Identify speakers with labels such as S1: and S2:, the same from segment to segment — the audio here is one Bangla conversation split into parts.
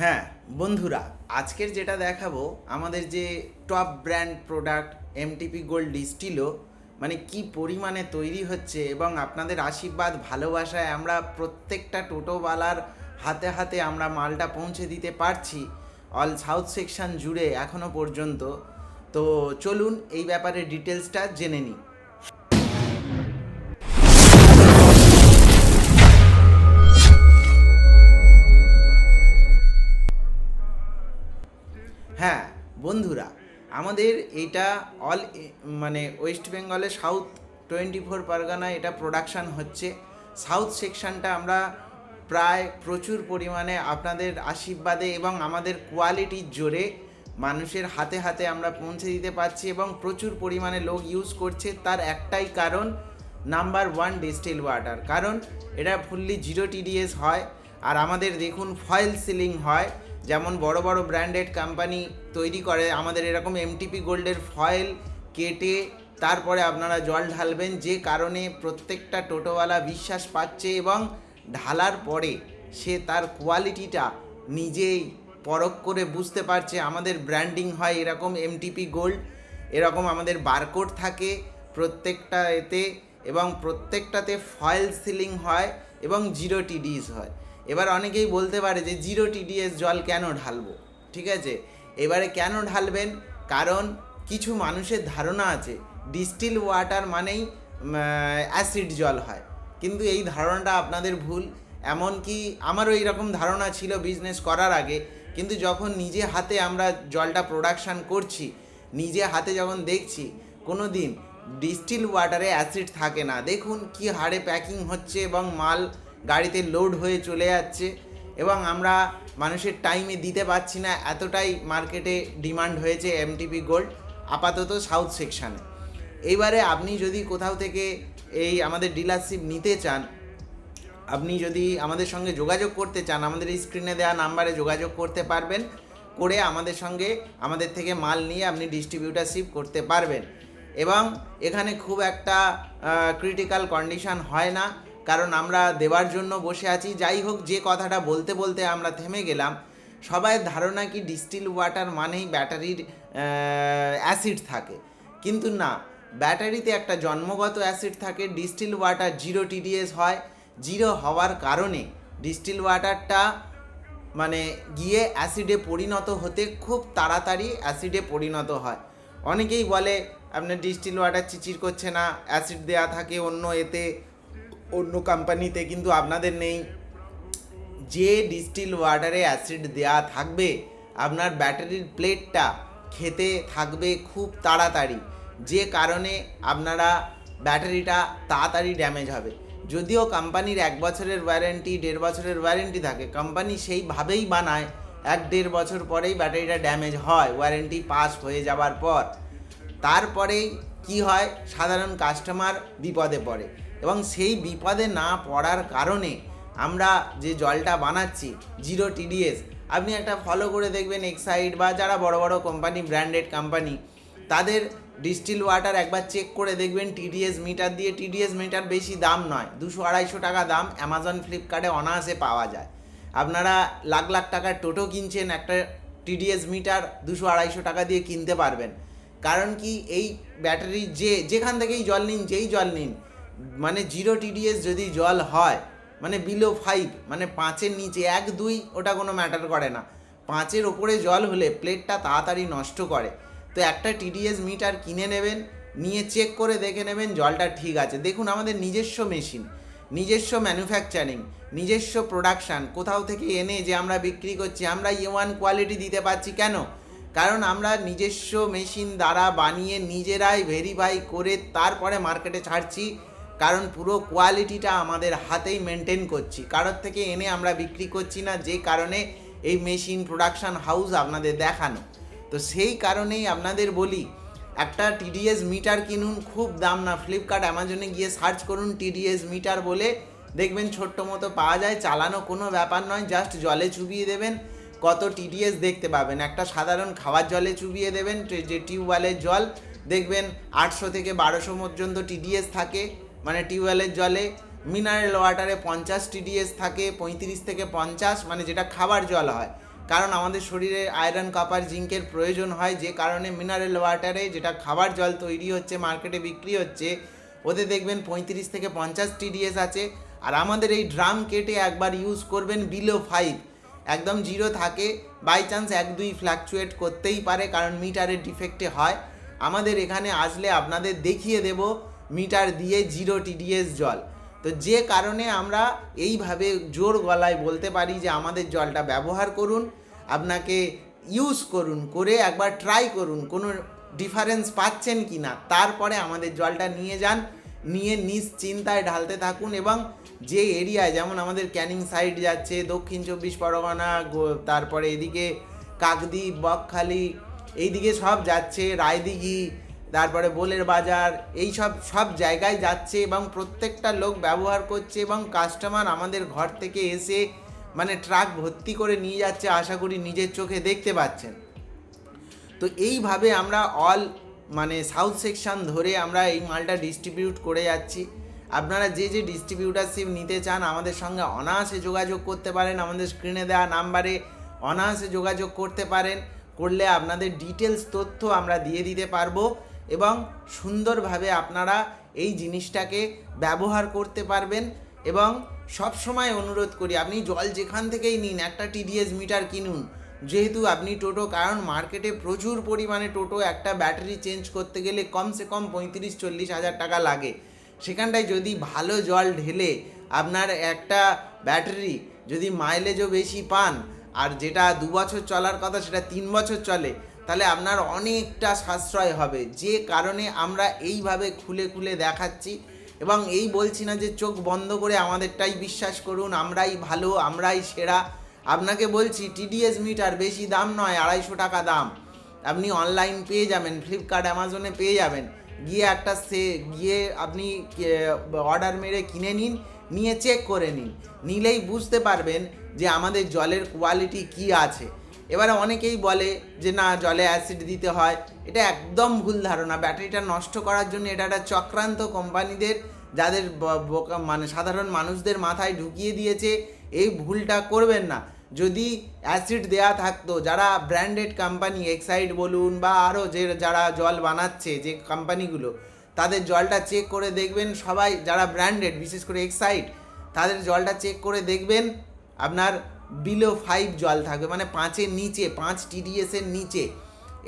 S1: হ্যাঁ বন্ধুরা, আজকের যেটা দেখাবো, আমাদের যে top brand product MTP gold ডিস্টিলও মানে কি পরিমাণে তৈরি হচ্ছে এবং আপনাদের আশীর্বাদ, ভালোবাসায় আমরা প্রত্যেকটা টোটোওয়ালার হাতে হাতে আমরা মালটা পৌঁছে দিতে পারছি অল সাউথ সেকশন জুড়ে এখনও পর্যন্ত। তো চলুন এই ব্যাপারে ডিটেলসটা জেনে নিই। হ্যাঁ বন্ধুরা, আমাদের এটা অল মানে ওয়েস্ট বেঙ্গলে সাউথ টোয়েন্টি ফোর পারগানায় এটা প্রোডাকশান হচ্ছে। সাউথ সেকশনটা আমরা প্রায় প্রচুর পরিমাণে আপনাদের আশীর্বাদে এবং আমাদের কোয়ালিটির জোরে মানুষের হাতে হাতে আমরা পৌঁছে দিতে পারছি এবং প্রচুর পরিমাণে লোক ইউজ করছে। তার একটাই কারণ নাম্বার ওয়ান ডিস্টিল ওয়াটার কারণ এটা ফুললি জিরো টিডিএস হয়। আর আমাদের দেখুন ফয়েল সিলিং হয়, যেমন বড় বড় ব্র্যান্ডেড কোম্পানি তৈরি করে, আমাদের এরকম এমটিপি গোল্ডের ফয়েল কেটে তারপরে আপনারা জল ঢালবেন, যে কারণে প্রত্যেকটা টোটোওয়ালা বিশ্বাস পাচ্ছে এবং ঢালার পরে সে তার কোয়ালিটিটা নিজেই পরখ করে বুঝতে পারছে, আমাদের ব্র্যান্ডিং হয় এরকম এমটিপি গোল্ড এরকম আমাদের বারকোড থাকে প্রত্যেকটা এতে এবং প্রত্যেকটাতে ফয়েল সিলিং হয় এবং জিরো টিডিএস হয়। এবার অনেকেই বলতে পারে যে জিরো টিডিএস জল কেন ঢালবো? ঠিক আছে? এবারে কেন ঢালবেন? কারণ কিছু মানুষের ধারণা আছে, ডিস্টিল ওয়াটার মানেই অ্যাসিড জল হয়। কিন্তু এই ধারণাটা আপনাদের ভুল। এমনকি আমারও এইরকম ধারণা ছিল বিজনেস করার আগে। কিন্তু যখন নিজে হাতে আমরা জলটা প্রোডাকশান করছি, নিজে হাতে যখন দেখছি কোনো দিন ডিস্টিল ওয়াটারে অ্যাসিড থাকে না। দেখুন কি হারে প্যাকিং হচ্ছে এবং মাল গাড়িতে লোড হয়ে চলে যাচ্ছে এবং আমরা মানুষের টাইমে দিতে পারছি না, এতটাই মার্কেটে ডিমান্ড হয়েছে এমটিপি গোল্ড আপাতত সাউথ সেকশানে এইবারে আপনি যদি কোথাও থেকে এই আমাদের ডিলারশিপ নিতে চান, আপনি যদি আমাদের সঙ্গে যোগাযোগ করতে চান, আমাদের স্ক্রিনে দেওয়া নাম্বারে যোগাযোগ করতে পারবেন, করে আমাদের সঙ্গে আমাদের থেকে মাল নিয়ে আপনি ডিস্ট্রিবিউটারশিপ করতে পারবেন। এবং এখানে খুব একটা ক্রিটিক্যাল কন্ডিশন হয় না। কারণ আমরা দেওয়ার জন্য বসে আছি। যাই হোক, যে কথাটা বলতে বলতে আমরা থেমে গেলাম। সবাই ধারণা কি ডিস্টিল ওয়াটার মানেই ব্যাটারির অ্যাসিড থাকে। কিন্তু না, ব্যাটারিতে একটা জন্মগত অ্যাসিড থাকে, ডিস্টিল ওয়াটার জিরো টিডিএস হয়। জিরো হওয়ার কারণে ডিস্টিল ওয়াটারটা মানে গিয়ে অ্যাসিডে পরিণত হতে খুব তাড়াতাড়ি অ্যাসিডে পরিণত হয়। অনেকেই বলে, আপনার ডিস্টিল ওয়াটার চিচির করছে না, অ্যাসিড দেয়া থাকে অন্য এতে। অন্য কোম্পানিতে কিন্তু আপনাদের নেই। যে ডিস্টিল ওয়াটারে অ্যাসিড দেয়া থাকবে, আপনার ব্যাটারির প্লেটটা খেতে থাকবে খুব তাড়াতাড়ি। যে কারণে আপনারা ব্যাটারিটা তাড়াতাড়ি ড্যামেজ হবে। যদিও কোম্পানির এক বছরের ওয়ারেন্টি দেড় বছরের ওয়ারেন্টি থাকে কোম্পানি সেইভাবেই বানায়, এক দেড় বছর পরেই ব্যাটারিটা ড্যামেজ হয় ওয়ারেন্টি পাস হয়ে যাওয়ার পর। তারপরেই কি হয়? সাধারণ কাস্টমার বিপদে পড়ে। এবং সেই বিপদে না পড়ার কারণে আমরা যে জলটা বানাচ্ছি জিরো টিডিএস আপনি একটা ফলো করে দেখবেন এক্সাইড বা যারা বড় বড় কোম্পানি ব্র্যান্ডেড কোম্পানি তাদের ডিস্টিল ওয়াটার একবার চেক করে দেখবেন টিডিএস মিটার দিয়ে। টিডিএস মিটার বেশি দাম নয়, দুশো আড়াইশো টাকা দাম অ্যামাজন ফ্লিপকার্টে অনায়াসে পাওয়া যায়। আপনারা লাখ লাখ টাকার টোটো কিনছেন, একটা টিডিএস মিটার দুশো আড়াইশো টাকা দিয়ে কিনতে পারবেন। কারণ কি এই ব্যাটারি যে, যেখান থেকেই জল নিন, যেই জল নিন মানে জিরো টিডিএস যদি জল হয় মানে বিলো ফাইভ মানে পাঁচের নিচে এক, দুই, ওটা কোনো ম্যাটার করে না। পাঁচের ওপরে জল হলে প্লেটটা তাড়াতাড়ি নষ্ট করে। তো একটা টিডিএস মিটার কিনে নেবেন, নিয়ে চেক করে দেখে নেবেন জলটা ঠিক আছে। দেখুন আমাদের নিজস্ব মেশিন নিজস্ব ম্যানুফ্যাকচারিং নিজস্ব প্রোডাকশান কোথাও থেকে এনে যে আমরা বিক্রি করছি, আমরা ইয়ে ওয়ান কোয়ালিটি দিতে পারছি কেন? কারণ আমরা নিজস্ব মেশিন দ্বারা বানিয়ে নিজেরাই ভেরিফাই করে তারপরে মার্কেটে ছাড়ছি, কারণ পুরো কোয়ালিটিটা আমাদের হাতেই মেনটেন করছি। কারোর থেকে এনে আমরা বিক্রি করছি না, যে কারণে এই মেশিন প্রোডাকশন হাউস আপনাদের দেখানো। তো সেই কারণেই আপনাদের বলি, একটা টিডিএস মিটার কিনুন, খুব দাম না। ফ্লিপকার্ট অ্যামাজনে গিয়ে সার্চ করুন টিডিএস মিটার বলে, দেখবেন ছোট্ট মতো পাওয়া যায়। চালানো কোনো ব্যাপার নয় জাস্ট জলে চুবিয়ে দেবেন। কত টিডিএস দেখতে পাবেন। একটা সাধারণ খাওয়ার জলে চুবিয়ে দেবেন যে টিউবওয়েলের জল, দেখবেন আটশো থেকে বারোশো পর্যন্ত টিডিএস থাকে মানে টিউবওয়েলের জলে। মিনারেল ওয়াটারে পঞ্চাশ টিডিএস থাকে, পঁয়ত্রিশ থেকে পঞ্চাশ মানে যেটা খাবার জল হয়। কারণ আমাদের শরীরে আয়রন, কাপার, জিঙ্কের প্রয়োজন হয়, যে কারণে মিনারেল ওয়াটারে যেটা খাবার জল তৈরি হচ্ছে, মার্কেটে বিক্রি হচ্ছে, ওতে দেখবেন পঁয়ত্রিশ থেকে পঞ্চাশ টিডিএস আছে। আর আমাদের এই ড্রাম কেটে একবার ইউজ করবেন বিলো ফাইভ। একদম জিরো থাকে। বাই চান্স এক দুই ফ্ল্যাকচুয়েট করতেই পারে, কারণ মিটারের ডিফেক্টে হয়। আমাদের এখানে আসলে আপনাদের দেখিয়ে দেব, মিটার দিয়ে জিরো টিডিএস জল। তো যে কারণে আমরা এইভাবে জোর গলায় বলতে পারি যে আমাদের জলটা ব্যবহার করুন, আপনাকে ইউজ করুন, করে একবার ট্রাই করুন, কোনো ডিফারেন্স পাচ্ছেন কি না তারপরে আমাদের জলটা নিয়ে যান। নিয়ে নিশ্চিন্তায় ঢালতে থাকুন এবং যে এরিয়ায় যেমন আমাদের ক্যানিং সাইড যাচ্ছে, দক্ষিণ চব্বিশ পরগনা তারপরে এদিকে কাকদ্বীপ, বকখালি, এইদিকে সব যাচ্ছে, রায়দিঘি, তারপরে বোলের বাজার, এই সব সব জায়গায় যাচ্ছে এবং প্রত্যেকটা লোক ব্যবহার করছে এবং কাস্টমার আমাদের ঘর থেকে এসে মানে ট্রাক ভর্তি করে নিয়ে যাচ্ছে, আশা করি নিজের চোখে দেখতে পাচ্ছেন। তো এইভাবে আমরা অল মানে সাউথ সেকশন ধরে আমরা এই মালটা ডিস্ট্রিবিউট করে যাচ্ছি। আপনারা যে যে ডিস্ট্রিবিউটারশিপ নিতে চান, আমাদের সঙ্গে অনায়াসে যোগাযোগ করতে পারেন, আমাদের স্ক্রিনে দেওয়া নাম্বারে অনায়াসে যোগাযোগ করতে পারেন। করলে আপনাদের ডিটেলস তথ্য আমরা দিয়ে দিতে পারব এবং সুন্দরভাবে আপনারা এই জিনিসটাকে ব্যবহার করতে পারবেন এবং সব সময় অনুরোধ করি, আপনি জল যেখান থেকেই নিন, একটা টিডিএস মিটার কিনুন যেহেতু আপনি টোটো, কারণ মার্কেটে প্রচুর পরিমাণে টোটো, একটা ব্যাটারি চেঞ্জ করতে গেলে কমসে কম পঁয়ত্রিশ, চল্লিশ হাজার টাকা লাগে। সেখানটায় যদি ভালো জল ঢেলে আপনার একটা ব্যাটারি যদি মাইলেজও বেশি পান, আর যেটা দু বছর চলার কথা সেটা তিন বছর চলে, তাহলে আপনার অনেকটা সাশ্রয় হবে। যে কারণে আমরা এইভাবে খুলে খুলে দেখাচ্ছি এবং এই বলছি না যে চোখ বন্ধ করে আমাদেরটাই বিশ্বাস করুন, আমরাই ভালো, আমরাই সেরা আপনাকে বলছি টিডিএস মিটার বেশি দাম নয়, আড়াইশো টাকা দাম। আপনি অনলাইন পেয়ে যাবেন ফ্লিপকার্ট অ্যামাজনে পেয়ে যাবেন। গিয়ে একটা সে, গিয়ে আপনি অর্ডার মেরে কিনে নিন, নিয়ে চেক করে নিন। নিলেই বুঝতে পারবেন যে আমাদের জলের কোয়ালিটি কি আছে। এবারে অনেকেই বলে যে, না, জলে অ্যাসিড দিতে হয়। এটা একদম ভুল ধারণা। ব্যাটারিটা নষ্ট করার জন্য এটা একটা চক্রান্ত কোম্পানিদের যাদের মানে সাধারণ মানুষদের মাথায় ঢুকিয়ে দিয়েছে, এই ভুলটা করবেন না। যদি অ্যাসিড দেয়া থাকতো, যারা ব্র্যান্ডেড কোম্পানি এক্সাইড বলুন বা আরও যে যারা জল বানাচ্ছে, যে কোম্পানিগুলো তাদের জলটা চেক করে দেখবেন সবাই যারা ব্র্যান্ডেড বিশেষ করে এক্সাইড তাদের জলটা চেক করে দেখবেন আপনার বিলো ফাইভ জল থাকবে মানে পাঁচের নিচে, পাঁচ টিডিএসের নিচে।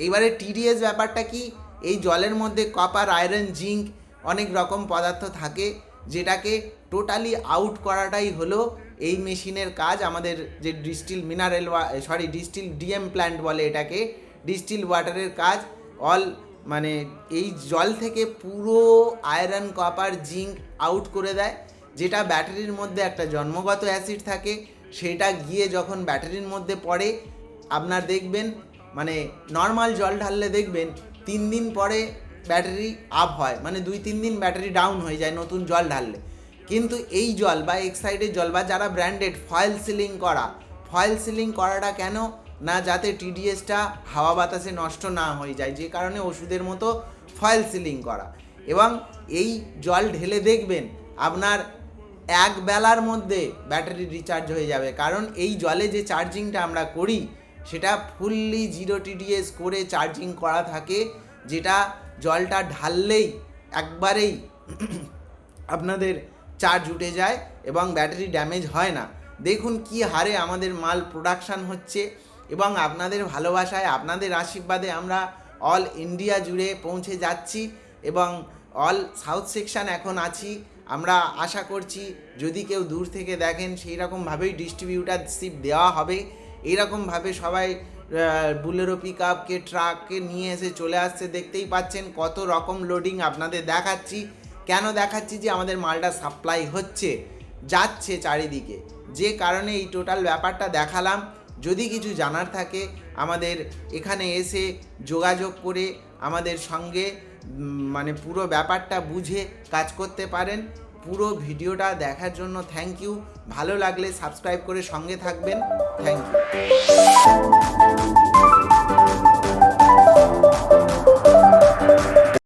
S1: এইবারে টিডিএস ব্যাপারটা কি? এই জলের মধ্যে কপার আয়রন জিঙ্ক অনেক রকম পদার্থ থাকে যেটাকে টোটালি আউট করাটাই হলো এই মেশিনের কাজ। আমাদের যে distil mineral sorry distil DM plant বলে এটাকে ডিস্টিল ওয়াটারের কাজ। অল মানে এই জল থেকে পুরো আয়রন কপার জিঙ্ক আউট করে দেয়। যেটা ব্যাটারির মধ্যে একটা জন্মগত অ্যাসিড থাকে, সেটা গিয়ে যখন ব্যাটারির মধ্যে পড়ে, আপনার দেখবেন মানে নর্মাল জল ঢাললে দেখবেন, তিন দিন পরে ব্যাটারি আপ হয়। মানে দুই, তিন দিন ব্যাটারি ডাউন হয়ে যায় নতুন জল ঢাললে। কিন্তু এই জল বা এক্সাইডের জল বা যারা ব্র্যান্ডেড ফয়েল সিলিং করা ফয়েল সিলিং করাটা কেন? না, যাতে টিডিএসটা হাওয়া বাতাসে নষ্ট না হয়ে যায়। যে কারণে ওষুধের মতো ফয়েল সিলিং করা। এবং এই জল ঢেলে দেখবেন, আপনার এক বেলার মধ্যে ব্যাটারি রিচার্জ হয়ে যাবে। কারণ এই জলে যে চার্জিংটা আমরা করি, সেটা ফুললি জিরো টিডিএস করে চার্জিং করা থাকে, যেটা জলটা ঢাললেই একবারেই আপনাদের চার্জ উঠে যায় এবং ব্যাটারি ড্যামেজ হয় না। দেখুন কি হারে আমাদের মাল প্রোডাকশান হচ্ছে এবং আপনাদের ভালোবাসায়, আপনাদের আশীর্বাদে আমরা অল ইন্ডিয়া জুড়ে পৌঁছে যাচ্ছি এবং অল সাউথ সেকশন এখন আছি। আমরা আশা করছি যদি কেউ দূর থেকে দেখেন সেই রকমভাবেই ডিস্ট্রিবিউটারশিপ দেওয়া হবে। এইরকমভাবে সবাই বুলেরো পিক আপকে ট্রাককে নিয়ে এসে চলে আসছে। দেখতেই পাচ্ছেন কত রকম লোডিং আপনাদের দেখাচ্ছি। কেন দেখাচ্ছি যে আমাদের মালটা সাপ্লাই হচ্ছে, যাচ্ছে চারিদিকে। যে কারণে এই টোটাল ব্যাপারটা দেখালাম। যদি কিছু জানার থাকে, আমাদের এখানে এসে যোগাযোগ করে আমাদের সঙ্গে মানে পুরো ব্যাপারটা বুঝে কাজ করতে পারেন। পুরো ভিডিওটা দেখার জন্য থ্যাংক ইউ ভালো লাগলে সাবস্ক্রাইব করে সঙ্গে থাকবেন। Thank you